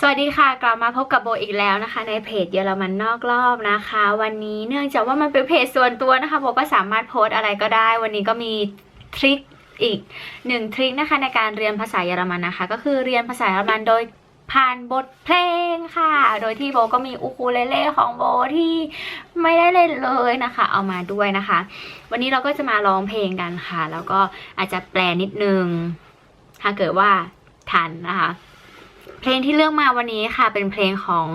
สวัสดีค่ะ กลับมาพบกับโบอีกแล้วนะคะ ในเพจเยอรมันนอกรอบนะคะ วันนี้เนื่องจากว่ามันเป็นเพจส่วนตัวนะคะโบก็สามารถโพสอะไรก็ได้ วันนี้ก็มีทริคอีกหนึ่งทริคนะคะในการเรียนภาษาเยอรมันนะคะ ก็คือเรียนภาษาเยอรมันโดยผ่านบทเพลงค่ะ โดยที่โบก็มีอูคูเลเล่ของโบที่ไม่ได้เล่นเลยนะคะ เอามาด้วยนะคะ วันนี้เราก็จะมาร้องเพลงกันค่ะ แล้วก็อาจจะแปลนิดนึงถ้าเกิดว่าทันนะคะ เพลงที่เลือกมาวันนี้ค่ะเป็นเพลงของ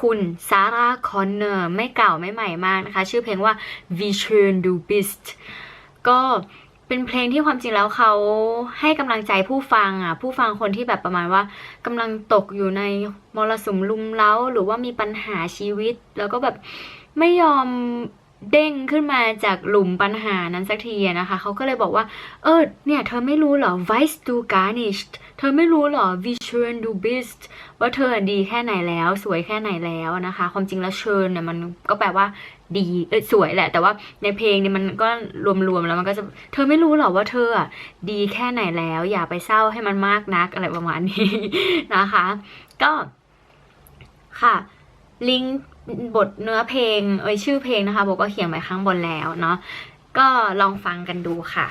คุณซาร่าคอนเนอร์ไม่เก่าไม่ใหม่มากนะคะ ชื่อเพลงว่า Wie schön du bist ก็เป็นเพลงที่ความจริงแล้วเขาให้กำลังใจผู้ฟังอะ ผู้ฟังคนที่แบบประมาณว่ากำลังตกอยู่ในมรสุมลุมเล้า หรือว่ามีปัญหาชีวิต แล้วก็แบบไม่ยอม เด้งขึ้นมาจากหลุมปัญหานั้นสักทีนะคะ เขาก็เลยบอกว่า เออ เนี่ย เธอไม่รู้เหรอ weißt du gar nicht เธอไม่รู้เหรอ wie schön du bist ว่าเธอดีแค่ไหนแล้ว สวยแค่ไหนแล้วนะคะ ความจริงแล้ว schön เนี่ยมันก็แปลว่าดีเออสวยแหละ แต่ว่าในเพลงเนี่ยมันก็รวมๆแล้วมันก็จะ เธอไม่รู้เหรอว่าเธออะดีแค่ไหนแล้ว อย่าไปเศร้าให้มันมากนักอะไรประมาณนี้นะคะ ก็ค่ะ ลิงก์บทเนื้อเพลงเอ้ยชื่อเพลงนะคะโบก็เขียนไว้ข้างบนแล้วเนาะก็ลองฟังกันดูค่ะ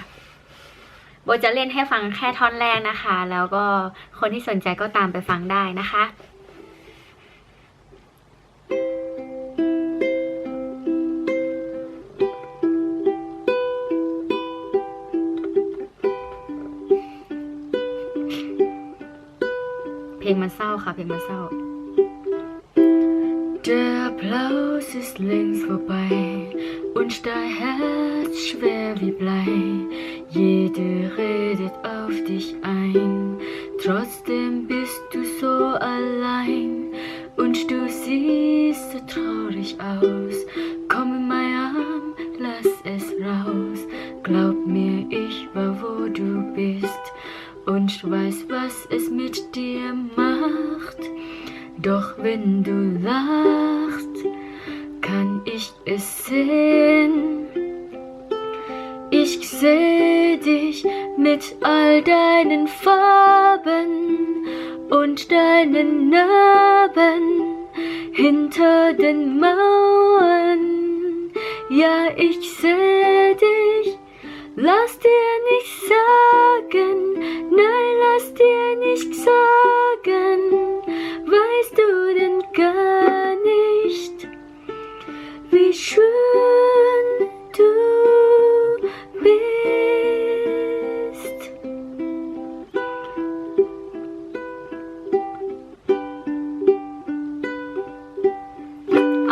โบจะเล่นให้ฟังแค่ท่อนแรกนะคะ แล้วก็คนที่สนใจก็ตามไปฟังได้นะคะเพลงมันเศร้าค่ะ เพลงมันเศร้า Der Applaus ist längst vorbei und dein Herz schwer wie Blei. Jede redet auf dich ein, trotzdem bist du so allein und du siehst so traurig aus. Komm in mein Arm, lass es raus. Glaub mir, ich war wo du bist und weiß, was es mit dir macht. Doch wenn du lachst, kann ich es sehen. Ich seh dich mit all deinen Farben und deinen Narben hinter den Mauern. Ja, ich seh dich. Lass dir nicht sagen, nein, lass dir nicht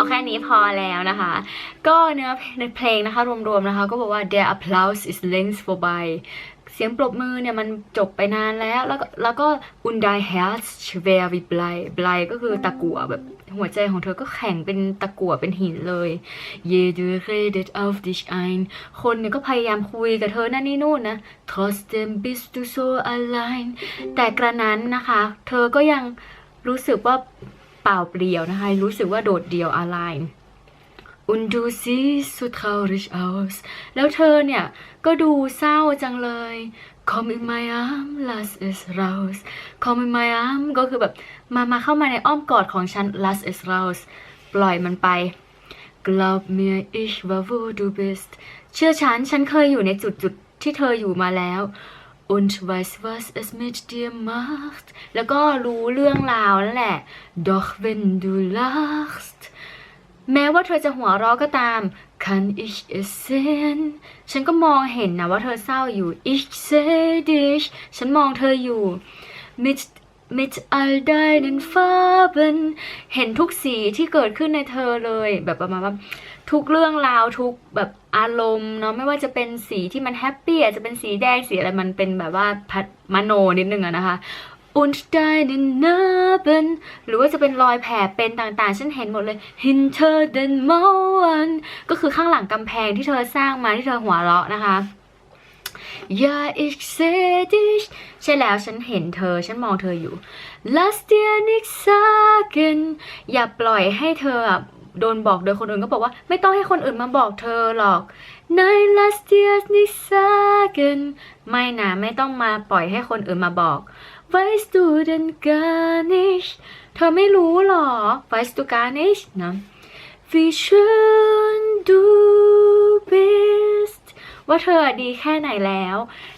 แค่นี้พอแล้วนะคะ ก็เนื้อในเพลงนะคะ รวมๆนะคะ ก็บอกว่า der applause is längst vorbei เสียงปรบมือเนี่ยมันจบไปนานแล้ว แล้วก็แล้วก็ und dein Herz schwer wie Blei Blei ก็คือตะกั่วแบบหัวใจของเธอก็แข็งเป็นตะกั่วเป็นหินเลย jede redet auf dich ein คนเนี่ยก็พยายามคุยกับเธอนั่นนี่นู่นนะ trotzdem bist du so allein แต่กระนั้นนะคะ เธอก็ยังรู้สึกว่า เปล่าเปลี่ยวนะคะ รู้สึกว่าโดดเดี่ยวอะไร Und du siehst so traurig aus แล้วเธอเนี่ย ก็ดูเศร้าจังเลย Komm in my arm lass es raus Komm in my arm ก็คือแบบ มามาเข้ามาในอ้อมกอดของฉัน lass es raus ปล่อยมันไป Glaub mir ich war wo du bist เชื่อฉัน ฉันเคยอยู่ในจุดจุดที่เธออยู่มาแล้ว und weiß was es mit dir macht แล้วก็รู้เรื่องราวนั่นแหละ doch wenn du lachst แม้ว่าเธอจะหัวเราะก็ตาม kann ich es sehen ฉันก็มองเห็นนะว่าเธอเศร้าอยู่ ich sehe dich ฉันมองเธออยู่ mit mit all deinen Farben เห็นทุกสีที่เกิดขึ้นในเธอเลย แบบประมาณว่าทุกเรื่องราวทุกแบบอารมณ์เนาะไม่ว่าจะเป็นสีที่มันแฮปปี้อาจจะเป็นสีแดงสีอะไรมันเป็นแบบว่าพัดมโนนิดนึงอะนะคะ und deine Narben หรือว่าจะเป็นรอยแผลเป็นต่างๆ ฉันเห็นหมดเลย hinter den Mauern ก็คือข้างหลังกำแพงที่เธอสร้างมาที่เธอหัวเราะนะคะ Ja ich sehe dich ใช่แล้วฉันเห็นเธอ ฉันมองเธออยู่ Lass dir nicht sagen อย่าปล่อยให้เธอโดนบอกโดยคนอื่นก็บอกว่า ไม่ต้องให้คนอื่นมาบอกเธอหรอก Nein lass dir nicht sagen ไม่นะไม่ต้องมาปล่อยให้คนอื่นมาบอก Weißt du denn gar nicht เธอไม่รู้หรอ Weißt du gar nicht นะ Wie schön du ว่าเธอดีแค่ไหนแล้ว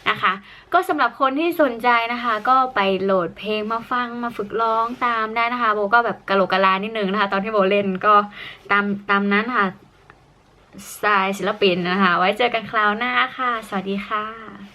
นะคะ ก็สำหรับคนที่สนใจนะคะ ก็ไปโหลดเพลงมาฟังมาฝึกร้องตามได้นะคะ โบก็แบบกะโหลกกะลานิดนึงนะคะ ตอนที่โบเล่นก็ตามตามนั้นค่ะสไตล์ศิลปินนะคะ ไว้เจอกันคราวหน้าค่ะ สวัสดีค่ะ